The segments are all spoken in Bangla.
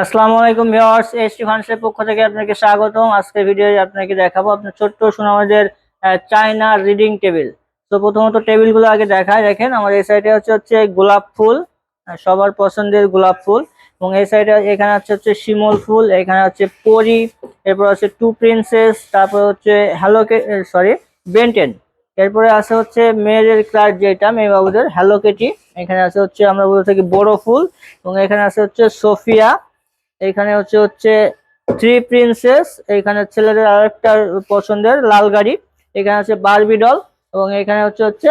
আসসালামু আলাইকুম ভিউয়ার্স, এসটি ফান্ডসের পক্ষ থেকে আপনাকে স্বাগতম। আজকে ভিডিও আপনাকে দেখাবো আপনার ছোট্ট সুনামাজের চায়না রিডিং টেবিল। তো প্রথমত টেবিলগুলো আগে দেখায় দেখেন, আমার এই সাইডে হচ্ছে হচ্ছে গোলাপ ফুল সবার পছন্দের গোলাপ ফুল। এবং এই সাইডে এখানে হচ্ছে হচ্ছে শিমল ফুল, এখানে হচ্ছে পরি, এরপর হচ্ছে টু প্রিন্সেস, তারপর হচ্ছে হ্যালোকে সরি বেন্টেন। এরপরে আছে হচ্ছে মেয়েদের ক্লাস যেটা, মেয়ে বাবুদের হ্যালো কেটি এখানে আছে হচ্ছে আমরা বলে থাকি বড় ফুল, এবং এখানে আছে হচ্ছে সোফিয়া এখানে হচ্ছে হচ্ছে থ্রি প্রিন্সেস এখানে ছেলেদের আরেকটা পছন্দের লাল গাড়ি। এখানে আছে বারবি ডল এবং এখানে হচ্ছে হচ্ছে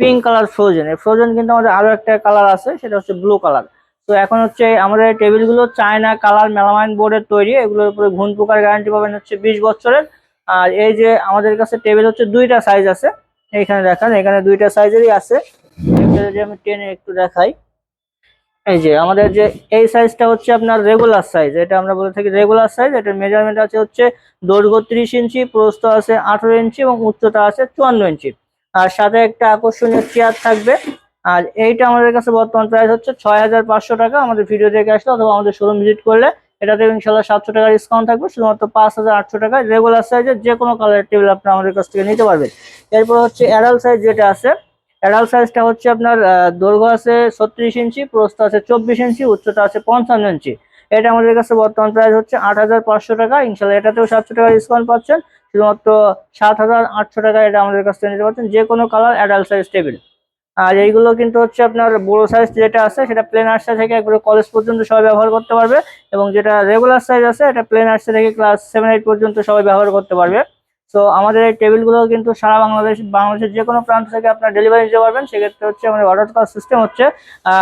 পিঙ্ক কালার ফ্রোজেন ফ্রোজেন কিন্তু আমাদের আরও একটা কালার আছে, সেটা হচ্ছে ব্লু কালার তো এখন হচ্ছে আমাদের টেবিলগুলো চায়না কালার মেলামাইন বোর্ডের তৈরি, এগুলোর উপরে ঘুণ পোকার গ্যারান্টি পাবেন হচ্ছে বিশ বছরের। আর এই যে আমাদের কাছে টেবিল হচ্ছে দুইটা সাইজ আছে এইখানে দেখান, এখানে দুইটা সাইজেরই আছে। আমি টেনে একটু দেখাই। এই যে আমাদের যে এই সাইজটা হচ্ছে আপনার রেগুলার সাইজ এটা আমরা বলে থাকি রেগুলার সাইজ এটার মেজারমেন্ট আছে হচ্ছে দৈর্ঘ্য ত্রিশ ইঞ্চি প্রস্থ আছে আঠারো ইঞ্চি এবং উচ্চতা আছে চুয়ান্ন ইঞ্চি আর সাথে একটা আকর্ষণীয় চেয়ার থাকবে। আর এইটা আমাদের কাছে বর্তমান প্রাইস হচ্ছে ছয় হাজার পাঁচশো টাকা। আমাদের ভিডিও দেখে আসলে অথবা আমাদের শোরুম ভিজিট করলে এটাতে ইনশাল্লাহ সাতশো টাকা ডিসকাউন্ট থাকবে, শুধুমাত্র পাঁচ হাজার আটশো টাকায় রেগুলার সাইজের যে কোনো কালারের টেবিল আপনি আমাদের কাছ থেকে নিতে পারবেন। এরপর হচ্ছে অ্যাডাল সাইজ যেটা আছে অ্যাডাল্ট সাইজটা হচ্ছে আপনার দৈর্ঘ্য আছে ছত্রিশ ইঞ্চি, প্রস্থ আছে চব্বিশ ইঞ্চি, উচ্চতা আছে পঞ্চান্ন ইঞ্চি। এটা আমাদের কাছে বর্তমান প্রাইস হচ্ছে আট হাজার পাঁচশো টাকা। ইনশাল্লাহ এটাতেও সাতশো টাকা ডিসকাউন্ট পাচ্ছেন। শুধুমাত্র সাত হাজার আটশো টাকা এটা আমাদের কাছ থেকে নিতে পারছেন। যে কোনো কালার অ্যাডাল্ট সাইজ টেবিল আর এইগুলো কিন্তু হচ্ছে আপনার বড় সাইজ যেটা আছে, সেটা প্লেন আর্টসা থেকে একবারে কলেজ পর্যন্ত সবাই ব্যবহার করতে পারবে এবং যেটা রেগুলার সাইজ আছে, এটা প্লেন আর্টসা থেকে ক্লাস সেভেন এইট পর্যন্ত সবাই ব্যবহার করতে পারবে। তো আমাদের এই টেবিলগুলো কিন্তু সারা বাংলাদেশ, বাংলাদেশের যে কোনো প্রান্ত থেকে আপনার ডেলিভারি দিতে পারবেন। সেক্ষেত্রে হচ্ছে আমাদের অর্ডার করার সিস্টেম হচ্ছে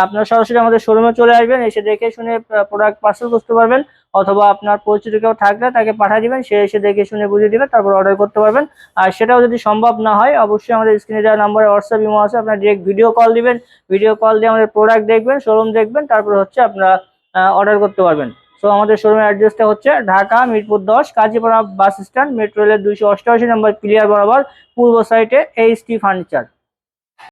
আপনার সরাসরি আমাদের শোরুমে চলে আসবেন, এসে দেখে শুনে প্রোডাক্ট পার্সেল করতে পারবেন, অথবা আপনার পরিচিত কেউ থাকলে তাকে পাঠিয়ে দিবেন, সে এসে দেখে শুনে বুঝিয়ে দিবে, তারপর অর্ডার করতে পারবেন। আর সেটাও যদি সম্ভব না হয়, অবশ্যই আমাদের স্ক্রিনে দেওয়া নাম্বারে হোয়াটসঅ্যাপ ইমো আছে, আপনার ডিরেক্ট ভিডিও কল দিবেন। ভিডিও কল দিয়ে আমাদের প্রোডাক্ট দেখবেন শোরুম দেখবেন, তারপর হচ্ছে আপনারা অর্ডার করতে পারবেন। তো আমাদের শোরুমের অ্যাড্রেসটা হচ্ছে ঢাকা মিরপুর দশ, কাজীপাড়া বাস স্ট্যান্ড মেট্রো রেলের দুইশো অষ্টআশি নম্বর ক্লিয়ার বরাবর, পূর্ব সাইডে এইচ টি ফার্নিচার